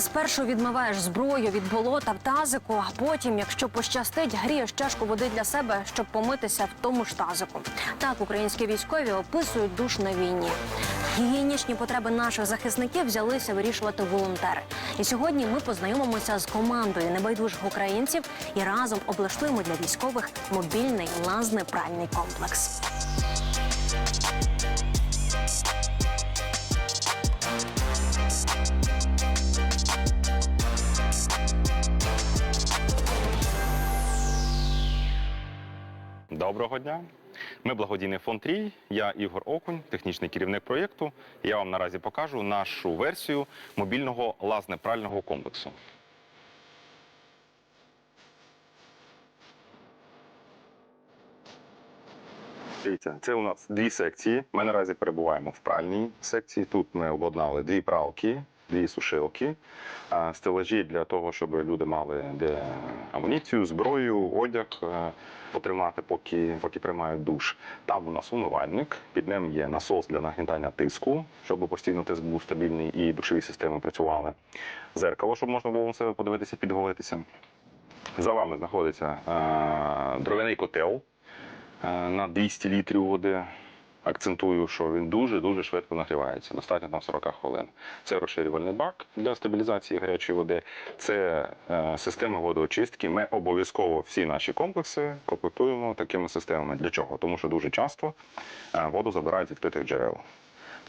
спершу відмиваєш зброю від болота в тазику, а потім, якщо пощастить, грієш чашку води для себе, щоб помитися в тому ж тазику. Так українські військові описують душ на війні. Гігієнічні потреби наших захисників взялися вирішувати волонтери. І сьогодні ми познайомимося з командою небайдужих українців і разом облаштуємо для військових мобільний лазний пральний комплекс. Доброго дня. Ми благодійний фонд Рій. Я Ігор Окунь, технічний керівник проєкту. Я вам наразі покажу нашу версію мобільного лазнепрального комплексу. Дивіться, це у нас дві секції. Ми наразі перебуваємо в пральній секції. Тут ми обладнали дві пралки, дві сушилки, стелажі для того, щоб люди мали де амуніцію, зброю, одяг е, потримати, поки, поки приймають душ. Там у нас умивальник, під ним є насос для нагнітання тиску, щоб постійно тиск був стабільний і душові системи працювали. Зеркало, щоб можна було на себе подивитися, підголитися. За вами знаходиться е, дровяний котел е, на 200 літрів води. Акцентую, що він дуже-дуже швидко нагрівається, достатньо там 40 хвилин. Це розширювальний бак для стабілізації гарячої води, це е, система водоочистки. Ми обов'язково всі наші комплекси комплектуємо такими системами. Для чого? Тому що дуже часто е, воду забирають відкритих джерел.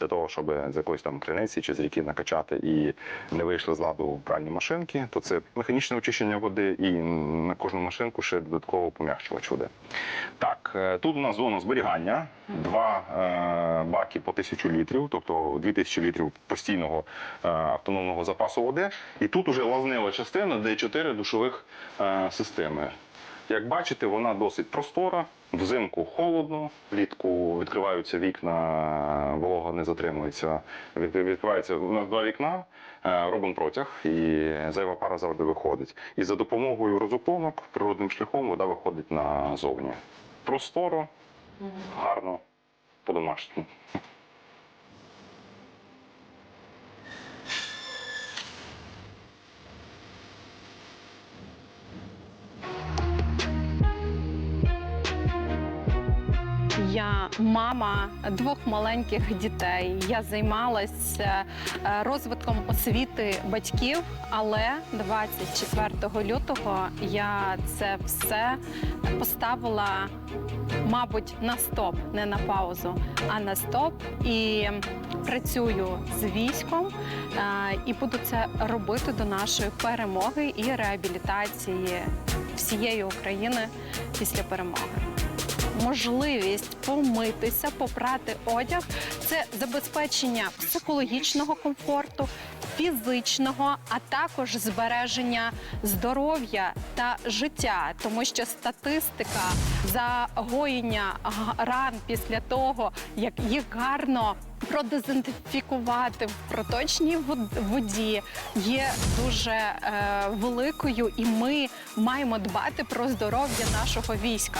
Для того, щоб з якоїсь там криниці чи з ріки накачати і не вийшли з ладу пральні машинки, то це механічне очищення води і на кожну машинку ще додатково пом'якшувач води. Так, е, тут у нас зона зберігання, два е, баки по тисячу літрів, тобто 2000 літрів постійного е, автономного запасу води. І тут уже лазнева частина, де чотири душових е, системи. Як бачите, вона досить простора. Взимку холодно, влітку відкриваються вікна, волога не затримується. Відкривається у нас два вікна, е, робимо протяг, і зайва пара завжди виходить. І за допомогою розуплонок природним шляхом вода виходить назовні. Просторо, гарно, по-домашньому. Мама двох маленьких дітей. Я займалася е, розвитком освіти батьків, але 24 лютого я це все поставила, мабуть, на стоп, не на паузу, а на стоп. І працюю з військом е, і буду це робити до нашої перемоги і реабілітації всієї України після перемоги можливість помитися, попрати одяг. Це забезпечення психологічного комфорту, фізичного, а також збереження здоров'я та життя, тому що статистика загоєння ран після того, як їх гарно продезінфікувати в проточній воді є дуже е, великою, і ми маємо дбати про здоров'я нашого війська.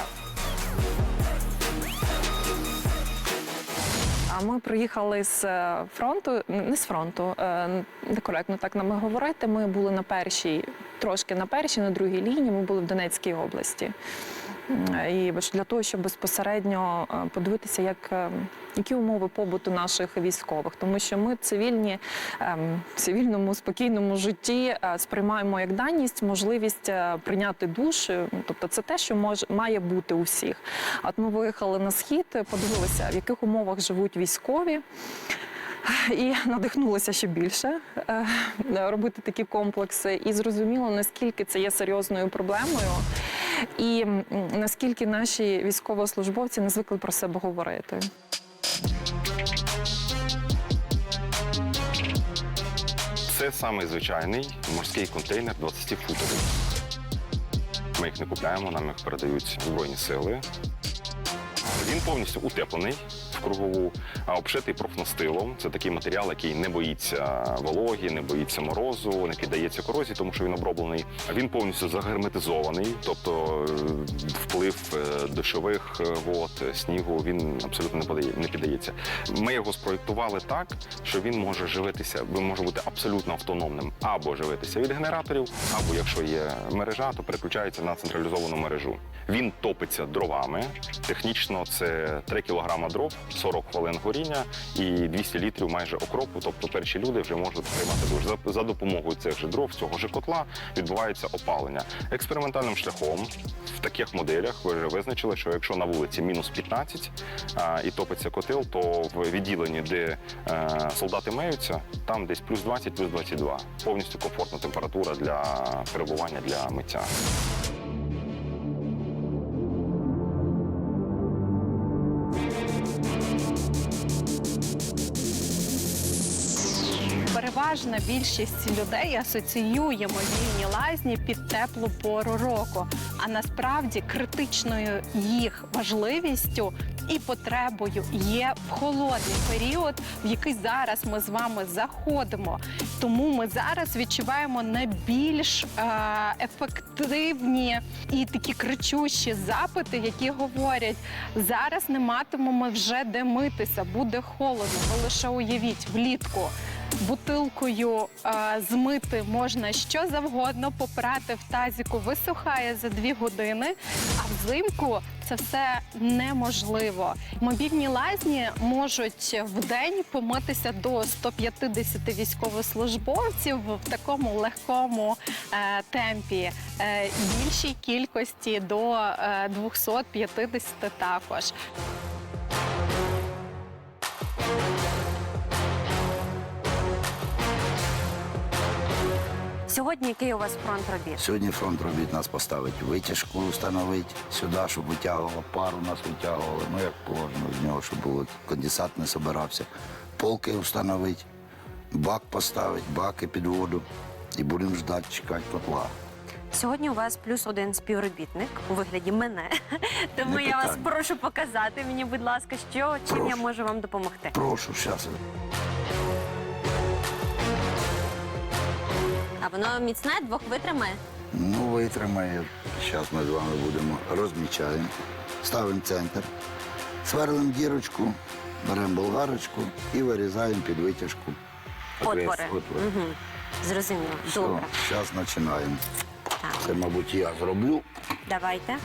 Ми приїхали з е, фронту, не з фронту, е, некоректно так нам говорити. Ми були на першій, трошки на першій, на другій лінії. Ми були в Донецькій області. М, І для того, щоб безпосередньо е, подивитися, як, е, які умови побуту наших військових, тому що ми цивільні ем, в цивільному спокійному житті е, сприймаємо як даність можливість е, прийняти душ. е, Тобто, це те, що може має бути у всіх. От ми виїхали на схід, подивилися, в яких умовах живуть військові. І надихнулася ще більше е, робити такі комплекси, і зрозуміло, наскільки це є серйозною проблемою, і наскільки наші військовослужбовці не звикли про себе говорити. Це самий звичайний морський контейнер 20-футовий. Ми їх не купляємо, нам їх передають Збройні сили. Він повністю утеплений. в кругову, а обшитий профнастилом. Це такий матеріал, який не боїться вологі, не боїться морозу, не піддається корозії, тому що він оброблений. Він повністю загерметизований, тобто е, вплив е, дощових е, вод, снігу він абсолютно не подає- не піддається. Ми його спроєктували так, що він може живитися, він може бути абсолютно автономним або живитися від генераторів, або якщо є мережа, то переключається на централізовану мережу. Він топиться дровами. Технічно це 3 кг дров, 40 хвилин горіння і 200 літрів майже окропу. Тобто перші люди вже можуть приймати душ. За, допомогою цих же дров, цього ж котла відбувається опалення. Експериментальним шляхом в таких моделях ви вже визначили, що якщо на вулиці мінус 15 а, і топиться котел, то в відділенні, де е, солдати миються, там десь плюс 20, плюс 22. Повністю комфортна температура для перебування для миття. Переважна більшість людей асоціює мобільні лазні під теплу пору року. А насправді критичною їх важливістю і потребою є в холодний період, в який зараз ми з вами заходимо. Тому ми зараз відчуваємо найбільш е, ефективні і такі кричущі запити, які говорять: зараз не матимемо вже де митися, буде холодно. Ви лише уявіть влітку. Бутилкою е, змити можна що завгодно, попрати в тазіку, висухає за дві години, а взимку це все неможливо. Мобільні лазні можуть в день помитися до 150 військовослужбовців в такому легкому е, темпі, е, більшій кількості до е, 250 також. Сьогодні який у вас фронт робіт? Сьогодні фронт робіт нас поставить витяжку, встановить сюди, щоб витягувало пару нас витягували. Ну як положено з нього, щоб було конденсат не собирався. Полки встановить, бак поставить, баки під воду. І будемо ждати, чекати котла. Сьогодні у вас плюс один співробітник у вигляді мене. Тому я вас прошу показати мені, будь ласка, що чим я можу вам допомогти. Прошу, зараз. Воно міцне, двох витримає. Ну, витримає. Зараз ми з вами будемо розмічаємо, ставимо центр, сверлимо дірочку, беремо болгарочку і вирізаємо під витяжку. Отвори. Отвори. Угу. Зрозуміло. Все, Добре. зараз починаємо. Так, Це, мабуть, я зроблю. давайте.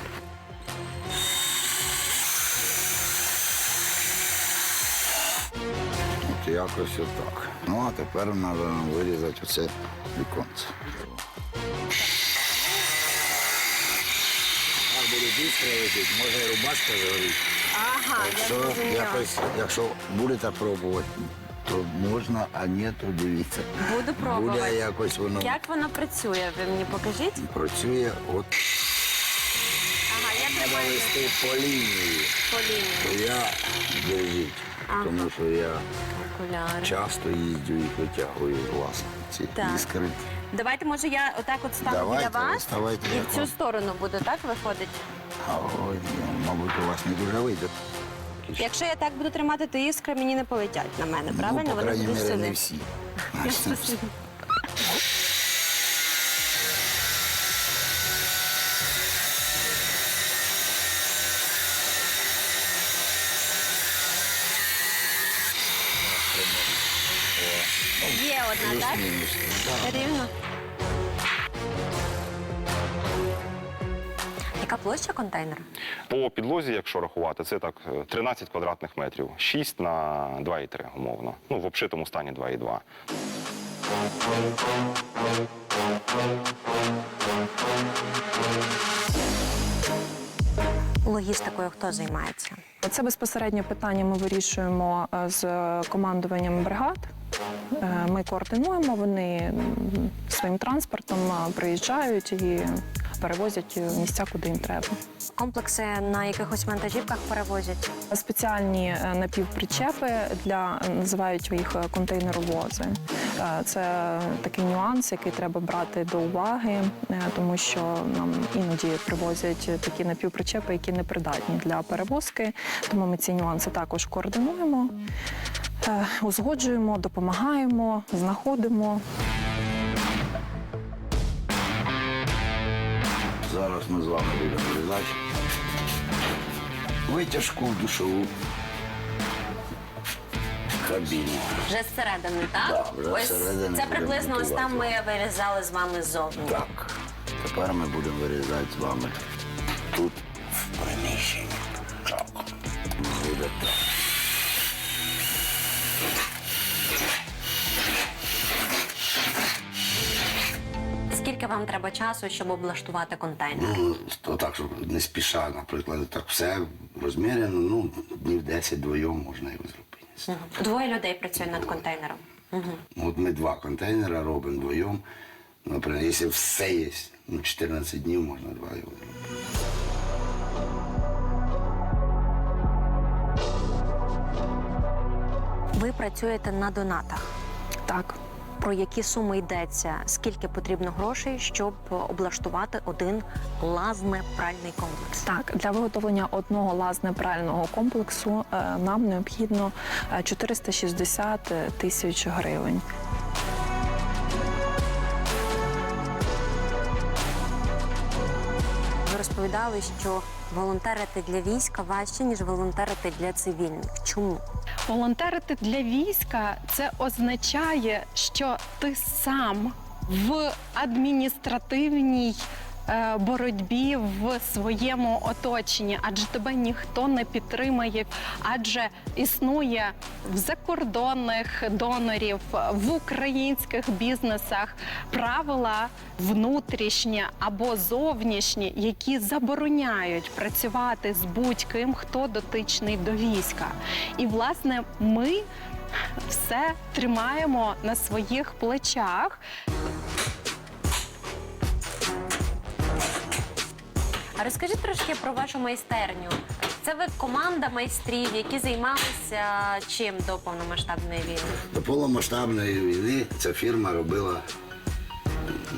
От якось отак. Ну, а тепер треба вирізати оце віконце. Так буде бістро летить, може і рубашка згорить. Ага, я Якщо, зрозуміла. якось, якщо будете пробувати, то можна, а ні, то дивіться. Буду Буде пробувати. якось воно Як воно працює? Ви мені покажіть? працює, от Треба по лінії. по лінії. Я держіть, Ага. тому що я Окуляри. часто їздю і витягую глаз ці Так. іскри. Давайте, може, я отак от стану Давайте, біля вас ставайте, і в цю сторону буду, так виходить? Ой, ну, мабуть, у вас не дуже вийде. Якщо я так буду тримати, то іскри мені не полетять на мене, правильно? Ну, по Вони будуть сюди. не всі. так? Плюс-мінус. Рівно. Яка площа контейнера? По підлозі, якщо рахувати, це так е, 13 квадратних метрів, 6 на 2,3 умовно. Ну, в обшитому стані 2,2. Логістикою хто займається? Це безпосередньо питання ми вирішуємо е, з командуванням бригад. Е, Ми координуємо, вони своїм транспортом е, приїжджають і перевозять в місця, куди їм треба. Комплекси на якихось вантажівках перевозять. Спеціальні е, напівпричепи для називають їх е, контейнеровози. Е, Це такий нюанс, який треба брати до уваги, е, тому що нам іноді привозять такі напівпричепи, які не придатні для перевозки. Тому ми ці нюанси також координуємо, е, узгоджуємо, допомагаємо, знаходимо. Зараз ми з вами будемо вирізати витяжку в душову кабіну. Вже зсередини, так? Так, вже ось зсередини це будемо приблизно ось там ми готувати. вирізали з вами ззовні. Так, тепер ми будемо вирізати з вами тут в приміщенні. Так, буде так. Скільки вам треба часу, щоб облаштувати контейнер? Ну, то так, щоб не спіша, наприклад, так все розміряно, ну, днів 10 двоєм можна його зробити. Двоє людей працює над контейнером. Угу. От ми два контейнера робимо вдвоєм. Наприклад, якщо все є, ну, 14 днів можна два його зробити. Ви працюєте на донатах. Так, Про які суми йдеться? Скільки потрібно грошей, щоб облаштувати один лазне-пральний комплекс? Так, для виготовлення одного лазнепрального комплексу е, нам необхідно е, 460 тисяч гривень. Ви розповідали, що волонтерити для війська важче, ніж волонтерити для цивільних. Чому? Волонтерити для війська це означає, що ти сам в адміністративній боротьбі в своєму оточенні, адже тебе ніхто не підтримає, адже існує в закордонних донорів, в українських бізнесах правила внутрішні або зовнішні, які забороняють працювати з будь-ким, хто дотичний до війська. І власне ми все тримаємо на своїх плечах. А розкажіть трошки про вашу майстерню. Це ви команда майстрів, які займалися чим до повномасштабної війни? До повномасштабної війни ця фірма робила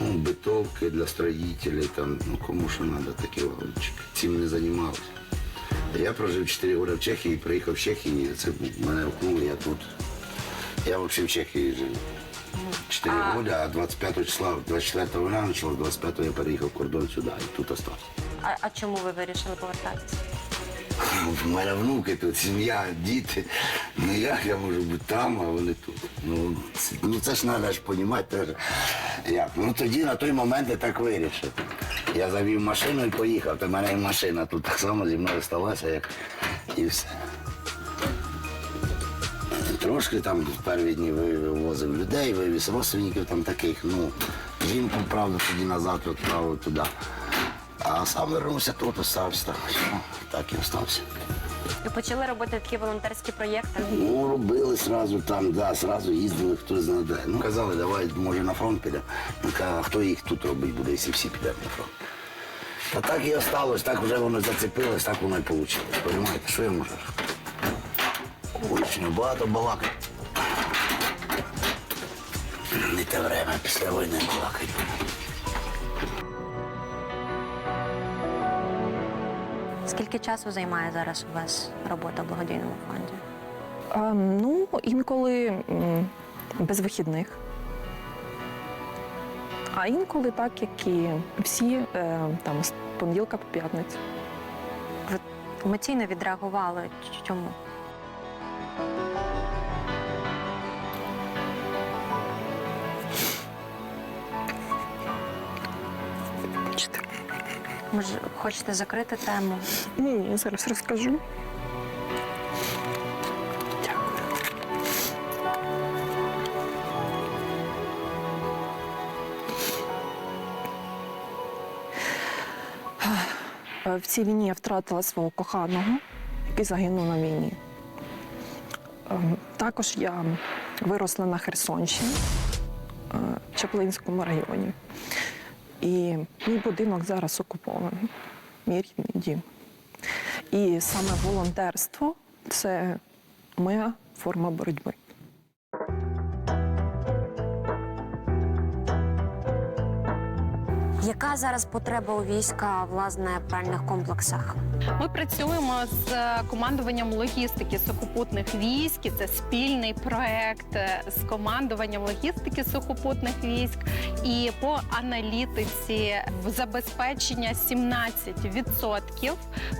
ну, битовки для строїтелів, там, ну, кому що треба, такі вагончики. Цим не займався. Я прожив 4 роки в Чехії, приїхав в Чехію, це мене окнули, я тут. Я взагалі в Чехії жив. 4 роки, а 25 числа, 24 війна почалась, 25 я переїхав кордон сюди і тут остався. А, а чому ви вирішили повертатися? У мене внуки тут, сім'я, діти. Ну як я можу бути там, а вони тут. Ну це, ну, це ж треба ж розуміти теж. Як? Ну тоді на той момент я так вирішив. Я завів машину і поїхав. То в мене і машина тут так само зі мною сталася, як і все. Трошки там в перші дні вивозив людей, вивіз родственників там таких, ну, жінку, правда, тоді назад відправив туди. А сам вернувся тут, остався. Так, так і остався. Ви почали робити такі волонтерські проєкти? Ну, робили сразу там, да, сразу їздили, хто знає де. Ну, казали, давай, може, на фронт підемо. Ну, а хто їх тут робить буде, якщо всі підемо на фронт. Та так і осталось, так вже воно зацепилось, так воно і вийшло. Понимаєте, що я можу? Очень багато балакать. Не те время після війни балакать. Скільки часу займає зараз у вас робота в благодійному фонді? А, ну, інколи м, без вихідних. А інколи так, як і всі, е, там з понеділка по п'ятницю. Ви емоційно відреагували. Чому? Може, хочете закрити тему? Ні, я зараз розкажу. Е, В цій війні я втратила свого коханого, який загинув на війні. Ем, Також я виросла на Херсонщині, е, в Чаплинському районі. І мій будинок зараз окупований, мій рідний дім. І саме волонтерство це моя форма боротьби. Яка зараз потреба у війська власне пральних комплексах? Ми працюємо з е, командуванням логістики сухопутних військ. Це спільний проект е, з командуванням логістики сухопутних військ. І по аналітиці в забезпечення 17%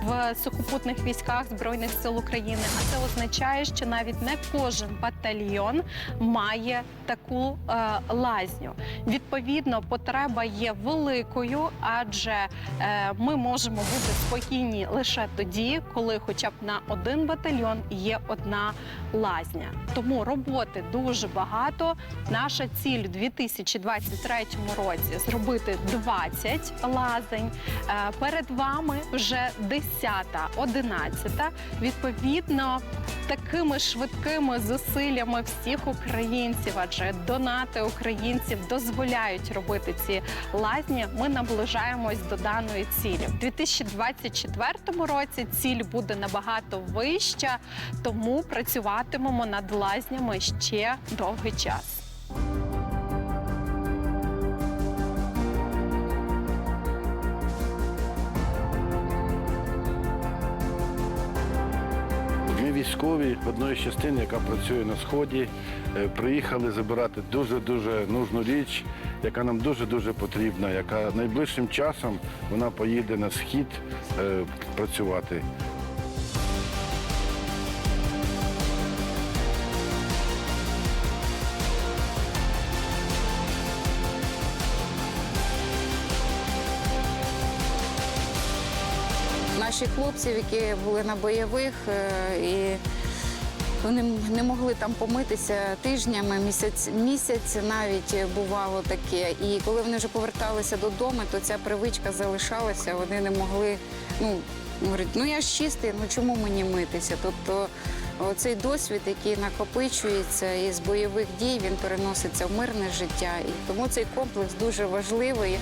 в сухопутних військах збройних сил України. А це означає, що навіть не кожен батальйон має таку е, лазню. Відповідно, потреба є великою, адже е, ми можемо бути спокійні лише тоді, коли хоча б на один батальйон є одна лазня. Тому роботи дуже багато. Наша ціль у 2023 році зробити 20 лазень. Е, Перед вами вже 10-та, 11-та. Відповідно, такими швидкими зусиллями всіх українців, адже донати українців дозволяють робити ці лазні. Ми наближаємось до даної цілі. У 2024 році ціль буде набагато вища, тому працюватимемо над лазнями ще довгий час. Військові одної з частин, яка працює на сході, е, приїхали забирати дуже дуже нужну річ, яка нам дуже дуже потрібна, яка найближчим часом вона поїде на схід е, працювати. Наші хлопці, які були на бойових, е, і вони не могли там помитися тижнями, місяць, місяць навіть бувало таке. І коли вони вже поверталися додому, то ця привичка залишалася. Вони не могли, ну говорять, ну я ж чистий, ну чому мені митися? Тобто цей досвід, який накопичується із бойових дій, він переноситься в мирне життя. І тому цей комплекс дуже важливий.